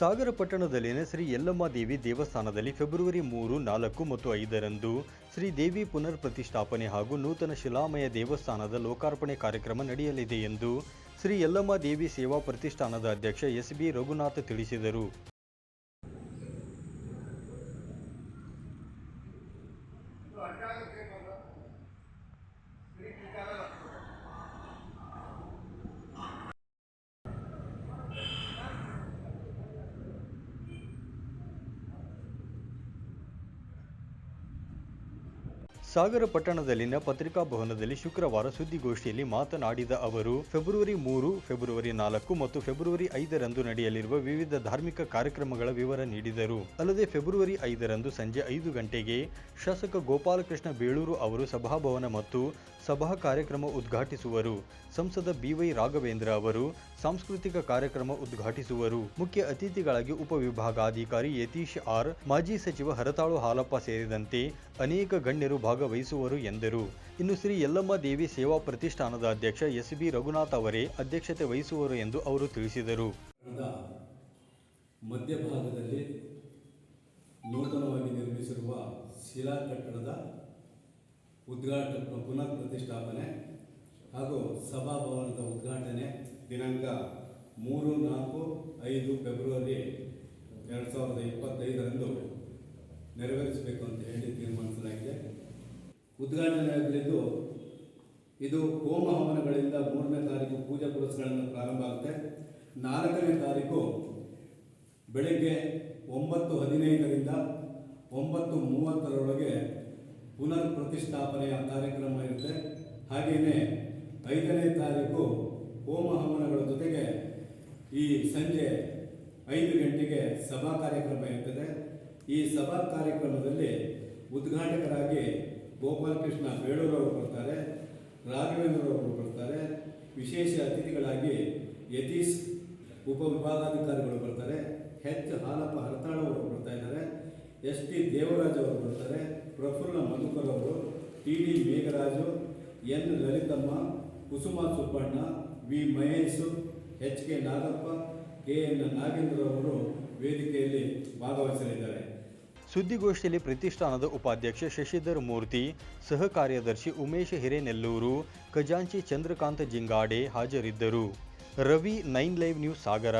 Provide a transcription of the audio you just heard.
ಸಾಗರ ಪಟ್ಟಣದಲ್ಲಿನ ಶ್ರೀ ಯಲ್ಲಮ್ಮ ದೇವಿ ದೇವಸ್ಥಾನದಲ್ಲಿ ಫೆಬ್ರವರಿ ಮೂರು, ನಾಲ್ಕು ಮತ್ತು ಐದರಂದು ಶ್ರೀ ದೇವಿ ಪುನರ್ ಪ್ರತಿಷ್ಠಾಪನೆ ಹಾಗೂ ನೂತನ ಶಿಲಾಮಯ ದೇವಸ್ಥಾನದ ಲೋಕಾರ್ಪಣೆ ಕಾರ್ಯಕ್ರಮ ನಡೆಯಲಿದೆ ಎಂದು ಶ್ರೀ ಯಲ್ಲಮ್ಮ ದೇವಿ ಸೇವಾ ಪ್ರತಿಷ್ಠಾನದ ಅಧ್ಯಕ್ಷ ಎಸ್ ಬಿ ರಘುನಾಥ್ ತಿಳಿಸಿದರು. ಸಾಗರ ಪಟ್ಟಣದಲ್ಲಿನ ಪತ್ರಿಕಾ ಭವನದಲ್ಲಿ ಶುಕ್ರವಾರ ಸುದ್ದಿಗೋಷ್ಠಿಯಲ್ಲಿ ಮಾತನಾಡಿದ ಅವರು, ಫೆಬ್ರವರಿ ಮೂರು, ಫೆಬ್ರವರಿ ನಾಲ್ಕು ಮತ್ತು ಫೆಬ್ರವರಿ ಐದರಂದು ನಡೆಯಲಿರುವ ವಿವಿಧ ಧಾರ್ಮಿಕ ಕಾರ್ಯಕ್ರಮಗಳ ವಿವರ ನೀಡಿದರು. ಅಲ್ಲದೆ ಫೆಬ್ರವರಿ ಐದರಂದು ಸಂಜೆ ಐದು ಗಂಟೆಗೆ ಶಾಸಕ ಗೋಪಾಲಕೃಷ್ಣ ಬೇಳೂರು ಅವರು ಸಭಾಭವನ ಮತ್ತು ಸಭಾ ಕಾರ್ಯಕ್ರಮ ಉದ್ಘಾಟಿಸುವರು. ಸಂಸದ ಬಿವೈ ರಾಘವೇಂದ್ರ ಅವರು ಸಾಂಸ್ಕೃತಿಕ ಕಾರ್ಯಕ್ರಮ ಉದ್ಘಾಟಿಸುವರು. ಮುಖ್ಯ ಅತಿಥಿಗಳಾಗಿ ಉಪವಿಭಾಗಾಧಿಕಾರಿ ಯತೀಶ್ ಆರ್, ಮಾಜಿ ಸಚಿವ ಹರತಾಳು ಹಾಲಪ್ಪ ಸೇರಿದಂತೆ ಅನೇಕ ಗಣ್ಯರು ಭಾಗವಹಿಸುವರು ಎಂದರು. ಇನ್ನು ಶ್ರೀ ಯಲ್ಲಮ್ಮ ದೇವಿ ಸೇವಾ ಪ್ರತಿಷ್ಠಾನದ ಅಧ್ಯಕ್ಷ ಎಸ್ ಬಿ ರಘುನಾಥ್ ಅವರೇ ಅಧ್ಯಕ್ಷತೆ ವಹಿಸುವರು ಎಂದು ಅವರು ತಿಳಿಸಿದರು. ಮಧ್ಯಭಾಗದಲ್ಲಿ ನೂತನವಾಗಿ ನಿರ್ಮಿಸಿರುವ ಶಿಲಾ ಕಟ್ಟಡದ ಉದ್ಘಾಟನೆ ಪುನರ್ ಪ್ರತಿಷ್ಠಾಪನೆ ಹಾಗೂ ಸಭಾಭವನದ ಉದ್ಘಾಟನೆ ದಿನಾಂಕ ಮೂರು ನಾಲ್ಕು ಐದು ಫೆಬ್ರವರಿ ಎರಡು ಸಾವಿರದ ಇಪ್ಪತ್ತೈದರಂದು. ನೆರವೇರಿಸಬೇಕು ಅಂತ ಹೇಳಿ ತೀರ್ಮಾನಿಸಲಾಗಿದೆ. ಉದ್ಘಾಟನೆ ಆಗಲಿದ್ದು ಇದು ಹೋಮ ಹವನಗಳಿಂದ ಮೂರನೇ ತಾರೀಕು ಪೂಜಾ ಪುರಸ್ಕಾರಗಳನ್ನು ಪ್ರಾರಂಭ ಆಗುತ್ತೆ. ನಾಲ್ಕನೇ ತಾರೀಕು ಬೆಳಗ್ಗೆ ಒಂಬತ್ತು ಹದಿನೈದರಿಂದ ಒಂಬತ್ತು ಮೂವತ್ತರೊಳಗೆ ಪುನರ್ ಪ್ರತಿಷ್ಠಾಪನೆಯ ಕಾರ್ಯಕ್ರಮ ಇರುತ್ತೆ. ಹಾಗೆಯೇ ಐದನೇ ತಾರೀಕು ಹೋಮ ಹವನಗಳ ಜೊತೆಗೆ ಈ ಸಂಜೆ ಐದು ಗಂಟೆಗೆ ಸಭಾ ಕಾರ್ಯಕ್ರಮ ಇರ್ತದೆ. ಈ ಸಭಾ ಕಾರ್ಯಕ್ರಮದಲ್ಲಿ ಉದ್ಘಾಟಕರಾಗಿ ಗೋಪಾಲಕೃಷ್ಣ ಅವರು ಬರ್ತಾರೆ, ರಾಘವೇಂದ್ರ ಅವರು ಬರ್ತಾರೆ, ವಿಶೇಷ ಅತಿಥಿಗಳಾಗಿ ಯತೀಶ್ ಉಪವಿಭಾಗಾಧಿಕಾರಿಗಳು ಬರ್ತಾರೆ, ಹೆಚ್ ಹಾಲಪ್ಪ ಹರತಾಳವರು ಬರ್ತಾ ಇದ್ದಾರೆ ಎಸ್ ಟಿ ದೇವರಾಜ್ ಅವರು ಬರ್ತಾರೆ, ಪ್ರಫುಲ್ಲ ಮಧುಕರ್ ಅವರು T D Megharaju, N. Lalithamma, Kusuma Subbanna, V. Mahesh H K Nagappa, K. N. Nagendra ಅವರು ವೇದಿಕೆಯಲ್ಲಿ ಭಾಗವಹಿಸಲಿದ್ದಾರೆ. ಸುದ್ದಿಗೋಷ್ಠಿಯಲ್ಲಿ ಪ್ರತಿಷ್ಠಾನದ ಉಪಾಧ್ಯಕ್ಷ ಶಶಿಧರ್ ಮೂರ್ತಿ ಸಹ ಕಾರ್ಯದರ್ಶಿ ಉಮೇಶ್ ಹಿರೇನೆಲ್ಲೂರು, ಖಜಾಂಚಿ ಚಂದ್ರಕಾಂತ ಜಿಂಗಾಡೆ ಹಾಜರಿದ್ದರು. Ravi nine live news Sagara.